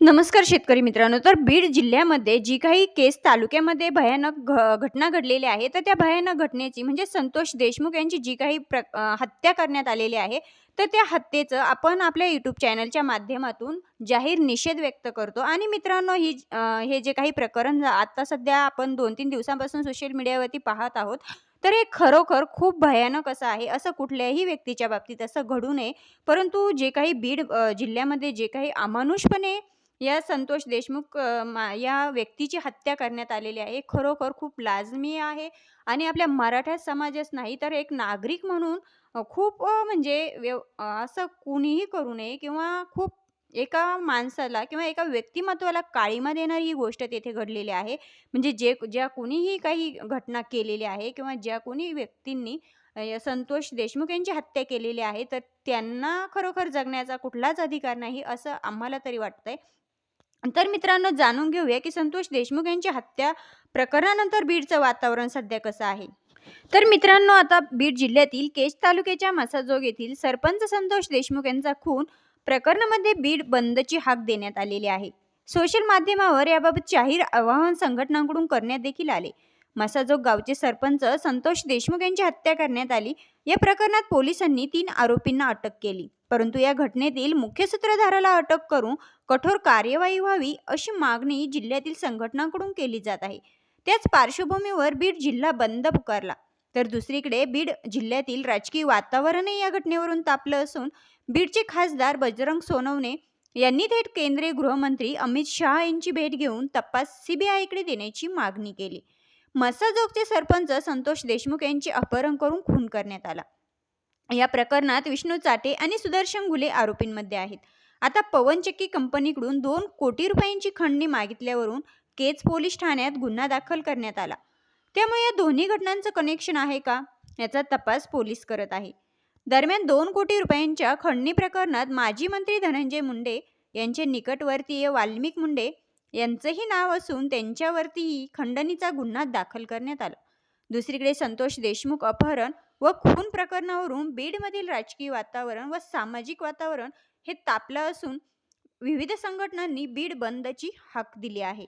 नमस्कार शेतकरी मित्रांनो. तर बीड जिल्ह्यामध्ये जी काही केस तालुक्यामध्ये भयानक घ घटना घडलेल्या आहेत, तर त्या भयानक घटनेची म्हणजे संतोष देशमुख यांची जी काही प्र हत्या करण्यात आलेली आहे, तर त्या हत्येचं आपण आपल्या यूट्यूब चॅनलच्या माध्यमातून जाहीर निषेध व्यक्त करतो. आणि मित्रांनो ही हे जे काही प्रकरण आता सध्या आपण 2-3 दिवसांपासून सोशल मीडियावरती पाहत आहोत, तर हे खरोखर खूप भयानक असं आहे. असं कुठल्याही व्यक्तीच्या बाबतीत असं घडू नये. परंतु जे काही बीड जिल्ह्यामध्ये जे काही अमानुषपणे या संतोष देशमुख मा या व्यक्तीची हत्या करण्यात आलेली आहे. खरोखर खूप लाजमीय आहे आणि आपल्या मराठा समाजच नाही तर एक नागरिक म्हणून खूप म्हणजे व्यव असं कुणीही करू नये किंवा खूप एका माणसाला किंवा एका व्यक्तिमत्त्वाला काळीमा देणारी ही गोष्ट तेथे घडलेली आहे. म्हणजे जे ज्या कुणीही काही घटना केलेली आहे किंवा ज्या कोणी व्यक्तींनी संतोष देशमुख यांची हत्या केलेली आहे, तर त्यांना खरोखर जगण्याचा कुठलाच अधिकार नाही, असं आम्हाला तरी वाटतंय. तर मित्रांनो जाणून घेऊया की संतोष देशमुख यांची हत्या प्रकरणानंतर बीडचं वातावरण सध्या कसं आहे. तर मित्रांनो आता बीड जिल्ह्यातील केज तालुक्याच्या मसाजोग येथील सरपंच संतोष देशमुख यांचा खून प्रकरणामध्ये बीड बंदची हाक देण्यात आलेली आहे. सोशल माध्यमावर याबाबत जाहीर आवाहन संघटनांकडून करण्यात देखील आले. मसाजोग गावचे सरपंच संतोष देशमुख यांची हत्या करण्यात आली. या प्रकरणात पोलिसांनी तीन आरोपींना अटक केली. परंतु या घटनेतील मुख्य सूत्रधाराला अटक करून कठोर कार्यवाही व्हावी अशी मागणी जिल्ह्यातील संघटनांकडून केली जात आहे. त्याच पार्श्वभूमीवर बीड जिल्हा बंद पुकारला. तर दुसरीकडे बीड जिल्ह्यातील राजकीय वातावरणही या घटनेवरून तापलं असून बीडचे खासदार बजरंग सोनवणे यांनी थेट केंद्रीय गृहमंत्री अमित शहा यांची भेट घेऊन तपास सीबीआयकडे देण्याची मागणी केली. मसाजोगचे सरपंच संतोष देशमुख यांचे अपहरण करून खून करण्यात आला. या प्रकरणात विष्णू चाटे आणि सुदर्शन घुले आरोपींमध्ये आहेत. आता पवनचक्की कंपनीकडून दोन कोटी रुपयांची खंडणी मागितल्यावरून केज पोलीस ठाण्यात गुन्हा दाखल करण्यात आला. त्यामुळे या दोन्ही घटनांचं कनेक्शन आहे का याचा तपास पोलीस करत आहे. दरम्यान दोन कोटी रुपयांच्या खंडणी प्रकरणात माजी मंत्री धनंजय मुंडे यांचे निकटवर्तीय वाल्मिक मुंडे यांचंही नाव असून त्यांच्यावरतीही खंडणीचा गुन्हा दाखल करण्यात आला. दुसरीकडे संतोष देशमुख अपहरण व खून प्रकरणावरून बीडमधील राजकीय वातावरण व सामाजिक वातावरण हे तापलं असून विविध संघटनांनी बीड बंदची हाक दिली आहे.